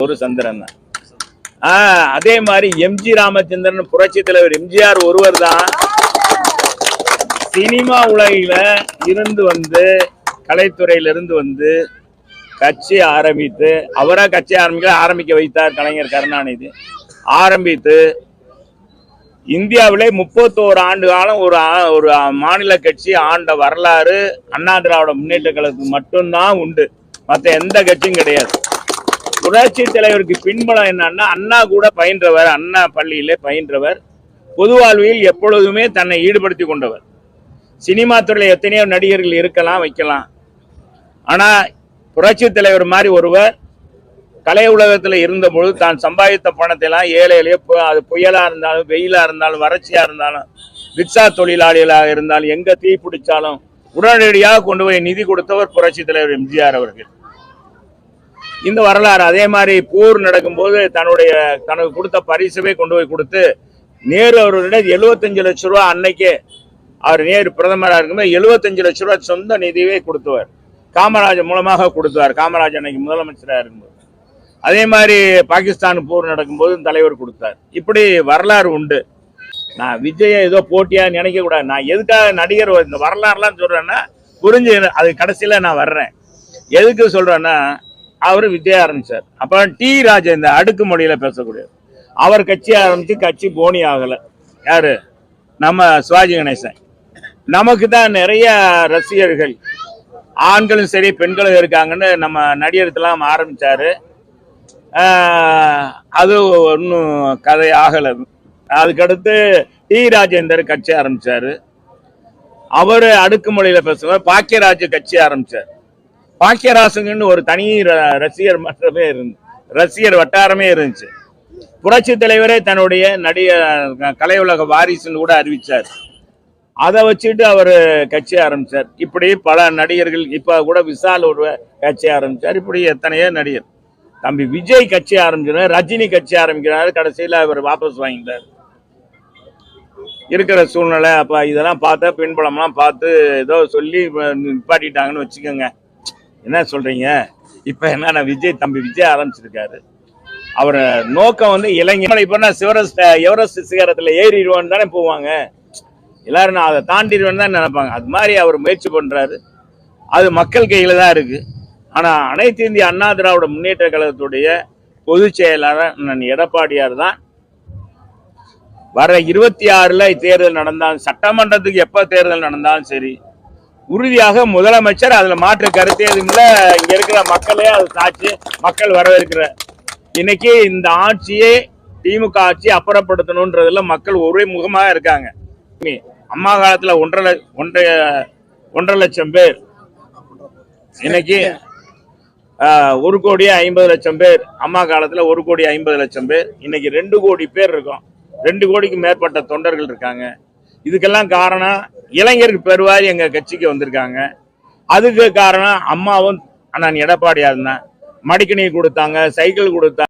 ஒரு சந்திரன் தான். ஆஹ் அதே மாதிரி எம்ஜி ராமச்சந்திரன் புரட்சி தலைவர் எம்ஜிஆர் ஒருவர் தான். சினிமா உலகில இருந்து வந்து கலைத்துறையிலிருந்து வந்து கட்சி ஆரம்பித்து அவரா கட்சி ஆரம்பிக்க ஆரம்பிக்க வைத்தார் கலைஞர் கருணாநிதி. ஆரம்பித்து இந்தியாவிலே முப்பத்தோரு ஆண்டு காலம் ஒரு ஆ- ஒரு மாநில கட்சி ஆண்ட வரலாறு அண்ணா திராவிட முன்னேற்ற கழகத்துக்கு மட்டும்தான் உண்டு. மற்ற எந்த கட்சியும் கிடையாது. புரட்சி தலைவருக்கு பின்பலம் என்னன்னா அண்ணா கூட பயின்றவர் அண்ணா பள்ளியிலே பயின்றவர். பொது வாழ்வில் எப்பொழுதுமே தன்னை ஈடுபடுத்தி கொண்டவர். சினிமா துறையில் எத்தனையோ நடிகர்கள் இருக்கலாம் வைக்கலாம். ஆனால் புரட்சி தலைவர் மாதிரி ஒருவர் கலை உலகத்தில் இருந்தபொழுது தான் சம்பாதித்த பணத்தை எல்லாம் ஏழை எளிய பு- அது புயலாக இருந்தாலும் வெயிலாக இருந்தாலும் வறட்சியாக இருந்தாலும் ரிக்ஷா தொழிலாளிகளாக இருந்தாலும் எங்கே தீ பிடிச்சாலும் உடனடியாக கொண்டு போய் நிதி கொடுத்தவர் புரட்சி தலைவர் எம்ஜிஆர் அவர்கள். இந்த வரலாறு அதே மாதிரி போர் நடக்கும்போது தன்னுடைய தனக்கு கொடுத்த பரிசுவே கொண்டு போய் கொடுத்து நேரு அவர்களிடம் எழுபத்தஞ்சு லட்ச ரூபா அன்னைக்கே அவர் நேரு பிரதமராக இருக்கும்போது எழுபத்தஞ்சு லட்ச ரூபா சொந்த நிதியவே கொடுத்தவர். காமராஜர் மூலமாக கொடுத்தார் காமராஜர் அன்னைக்கு முதலமைச்சராக இருக்கும்போது. அதே மாதிரி பாகிஸ்தான் போர் நடக்கும்போது தலைவர் கொடுத்தார். இப்படி வரலாறு உண்டு. நான் விஜயை ஏதோ போட்டியா நினைக்கக்கூடாது நான் எதுக்காக நடிகர் இந்த வரலாறுலாம் சொல்கிறேன்னா புரிஞ்சு அது கடைசியில் நான் வர்றேன். எதுக்கு சொல்கிறேன்னா அவர் விஜய ஆரம்பிச்சார் அப்புறம் டி ராஜேந்தர் அடுக்குமொழியில பேசக்கூடிய. அவர் கட்சி ஆரம்பித்து கட்சி போனி ஆகலை. யார்? நம்ம சிவாஜி கணேசன். நமக்கு தான் நிறைய ரசிகர்கள் ஆண்களும் சரி பெண்களும் இருக்காங்கன்னு நம்ம நடிகர்த்தெல்லாம் ஆரம்பித்தார் அது ஒன்றும் கதை ஆகலை. அதுக்கடுத்து டி ராஜேந்தர் கட்சி ஆரம்பிச்சாரு. அவர் அடுக்குமொழியில் பேசுவார். பாக்கியராஜ் கட்சி ஆரம்பித்தார் பாக்கியராசுங்கன்னு ஒரு தனி ர- ரசிகர் மன்றமே இருந்து ரசிகர் வட்டாரமே இருந்துச்சு. புரட்சி தலைவரே தன்னுடைய நடிக கலை உலக வாரிசுன்னு கூட அறிவிச்சார். அதை வச்சுட்டு அவர் கட்சி ஆரம்பித்தார் இப்படி பல நடிகர்கள் இப்போ கூட விசால் ஒரு கட்சி ஆரம்பிச்சார். இப்படி எத்தனையோ நடிகர். தம்பி விஜய் கட்சி ஆரம்பிச்சார் ரஜினி கட்சி ஆரம்பிக்கிறாரு கடைசியில் அவர் வாபஸ் வாங்கிட்டார். இருக்கிற சூழ்நிலை அப்போ இதெல்லாம் பார்த்தா பின்புலம்லாம் பார்த்து ஏதோ சொல்லி நிப்பாட்டிட்டாங்கன்னு வச்சுக்கோங்க. என்ன சொல்றீங்க? இப்ப என்ன விஜய் தம்பி விஜய் ஆரம்பிச்சிருக்காரு. அவர் நோக்கம் வந்து இளைஞர். இப்ப நான் சிவரஸ்ட் எவரெஸ்ட் சிகரத்துல ஏறிடுவான்னு தானே போவாங்க. எல்லாரும் நான் அதை தாண்டிடுவேன்னு தான் நினைப்பாங்க. அது மாதிரி அவர் முயற்சி பண்றாரு. அது மக்கள் கையில தான் இருக்கு. ஆனா அனைத்து இந்திய அண்ணா திராவிட முன்னேற்ற கழகத்துடைய பொதுச் செயலாளர் நான் எடப்பாடியார் தான் வர இருபத்தி ஆறுல தேர்தல் நடந்தாலும் சட்டமன்றத்துக்கு எப்ப தேர்தல் நடந்தாலும் சரி உறுதியாக முதலமைச்சர் அதுல மாற்று கருத்தே எதுவும் இங்க இருக்கிற மக்களே அது சாட்சி. மக்கள் வரவேற்கிற இன்னைக்கு இந்த ஆட்சியே திமுக ஆட்சி அப்புறப்படுத்தணுன்றதுல மக்கள் ஒரே முகமாக இருக்காங்க. அம்மா காலத்துல ஒன்றரை ஒன்றை ஒன்றரை லட்சம் பேர். இன்னைக்கு ஒரு கோடி ஐம்பது லட்சம் பேர். அம்மா காலத்துல ஒரு கோடி ஐம்பது லட்சம் பேர். இன்னைக்கு ரெண்டு கோடி பேர் இருக்கும். ரெண்டு கோடிக்கு மேற்பட்ட தொண்டர்கள் இருக்காங்க. இதுக்கெல்லாம் காரணம் இளைஞர் பெருவாரி எங்க கட்சிக்கு வந்திருக்காங்க. அதுக்கு காரணம் அம்மாவும் அண்ணன் எடப்பாடியார் தான் மடிக்கணி கொடுத்தாங்க சைக்கிள் கொடுத்தாங்க.